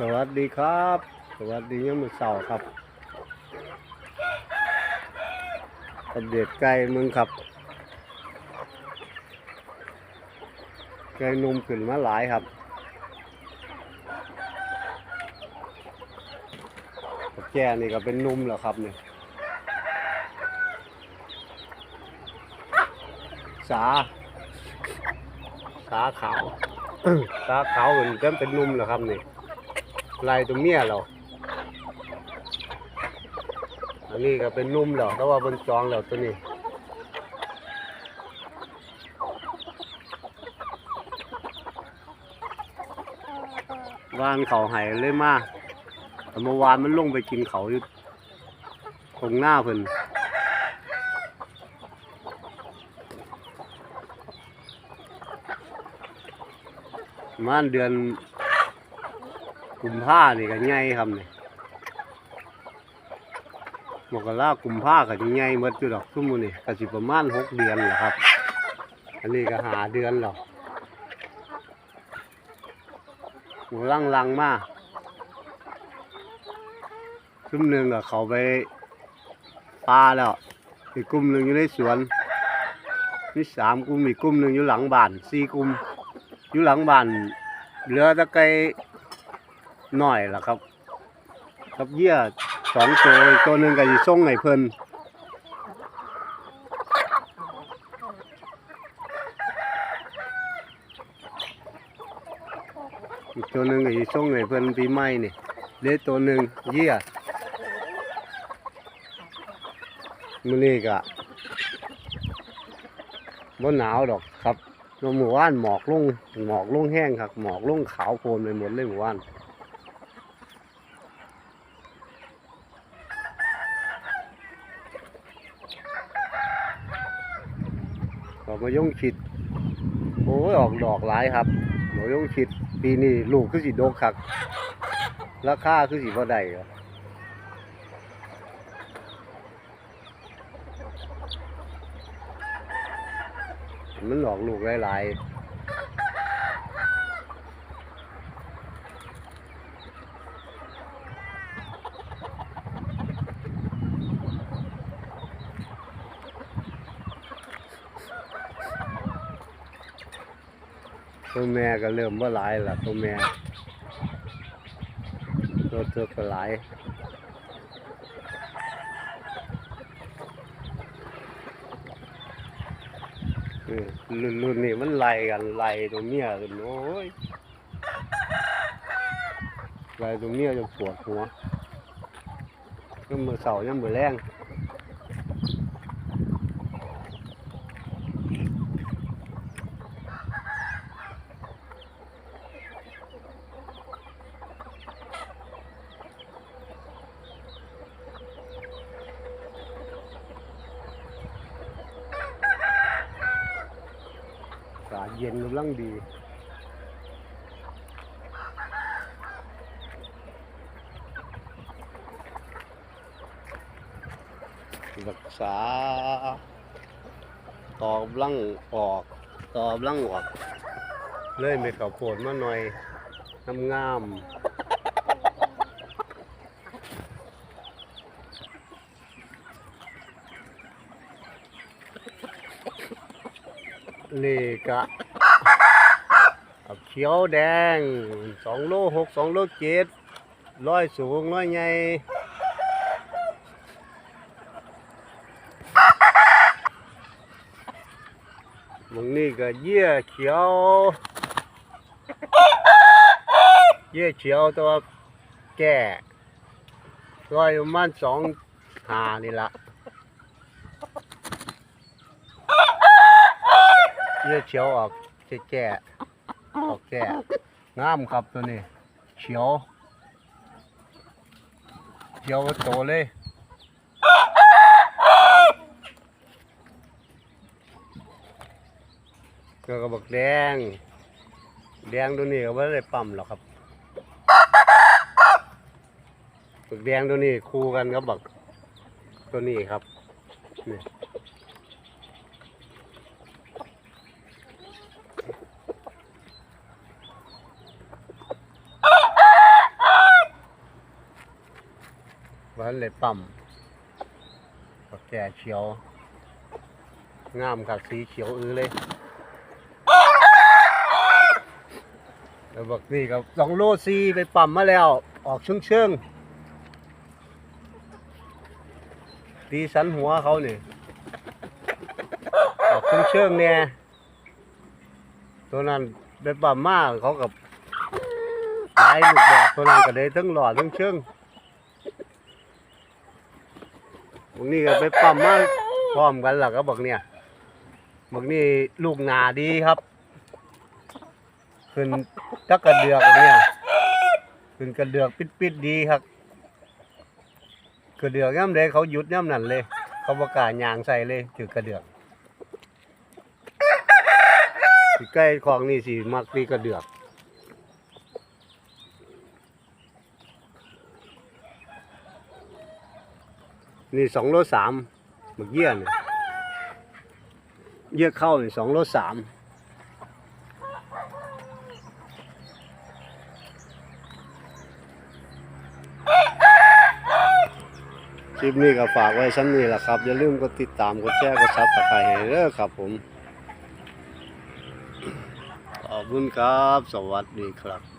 สวัสดีครับ สวัสดียังมือเสาครับอัปเดตไก่มึงครับไก่นุ่มขึ้นมาหลายครับแก่นี่ก็เป็นนุ่มแล้วครับเนี่ยสาสาขาวสาขาวเหมือนกันเป็นนุ่มแล้วครับเนี่ย ลายตัวเมียเราอันนี้ก็เป็นนุ่มแล้วแต่ว่าบนจองแล้วตัวนี้วานเขาหายเลยมาแต่เมื่อวานมันลงไปกินเขาอยู่ตรงหน้าเพิ่นมาณเดือน กุมภานี่ก็ใหญ่ครับนี่มกรากุมภาก็สิใหญ่หมดอยู่ดอกซุมื้อนี่ก็สิประมาณหกเดือนแหละครับ อันนี้ก็หาเดือนแล้วหมูลังลังมาซุ่มหนึ่งก็เขาไปปลาแล้ว อีกกลุ่มหนึ่งอยู่ในสวนมีสามกลุ่มอีกกลุ่มหนึ่งอยู่หลังบ้านสี่กลุ่มอยู่หลังบ้านเหลือตะไกห น่อยล่ะครับ ครับเหยี่ยสองตัวตัวหนึ่งก็อยู่ส่งให้เพิ่นอีกตัวหนึ่งก็อยู่ส่งให้เพิ่นปีใหม่นี่เลือตัวหนึ่งเหยี่ยมื้อนี้ก็บ่หนาวดอกครับเมื่อวานหมอกลงหมอกลงแห้งครับ หมอกลงขาวโพลนไปหมดเลยเมื่อวาน อกมายงชิด โอ้ยออกดอกหลายครับมายงชิด ปีนี้ลูกคือสิโดกคักราคาคือสิบ่ได้ครับมันหลอกลูกหลายๆ ตัวแม่ก็เริ่มว่าหลายละตัวแม่ตัวเธอก็หลายเออรุ่นรุ่นนี้มันไล่กันไล่ตัวเมียกันโอ้ยไล่ตัวเมียจนปวดหัวยังมือเสายังมือแรง เย็นกำลังดีรักษาตอบลังออก ตอบลังออก เลยเม็ดข้าวโพดมาหน่อยงามงามๆนี่กะกับ เขียวแดงสองโลหกสองโลเจ็ดร้อยสูงร้อยใหญ่มึงนี่ก็เยี่ยเขียว เยี่ยเขียวตัวแก่ร้อยประมาณสองหานี่ละเยี่ยเขียวออกแก่ ๆออกแก่งามครับตัวนี้ เขียวเขียวโตเลยก็กระบอกแดง แดงตัวนี้ก็ไม่ได้ปั๊มหรอกครับบักแดงตัวนี้คู่กันกับบักตัวนี้ครับนี่ วันเลยปั๊มกแก่เขียว งามคักสีเขียวอือเลยแล้วบอกนี่ก็สองโลซีไปปั๊มมาแล้ว ออกเชิงเชิงตีสันหัวเขานี่ออกเชิงเชิงเนี่ยตัวนั้นไปปั๊มมาเขากับหลายลูกแบบตัวนั้นก็ได้ทั้งหลอดทั้งเชิง บางนี่ก็ไปปั๊มมาพร้อมกันหล่ะก็บอกเนี่ยบอกนี่ลูกหนาดีครับขึ้นจักกระเดือกเนี่ยขึ้นกระเดือกปิดๆดีครับกระเดือกย่ำเลยเขาหยุดย่ำนั่นเลย เขาประกาศยางใส่เลยถือกระเดือกใกล้ของนี่สิมักตีกระเดือก นี่สองโลสามหมึกเยี่ยเนี่ยเยี่ยเข้านี่สองโลสามคลิปนี้ก็ฝากไว้ชั้นนี้แหละครับ อย่าลืมกดติดตาม กดแชร์ กดซับสไครต์ให้เด้อครับผม ขอบคุณครับ สวัสดีครับ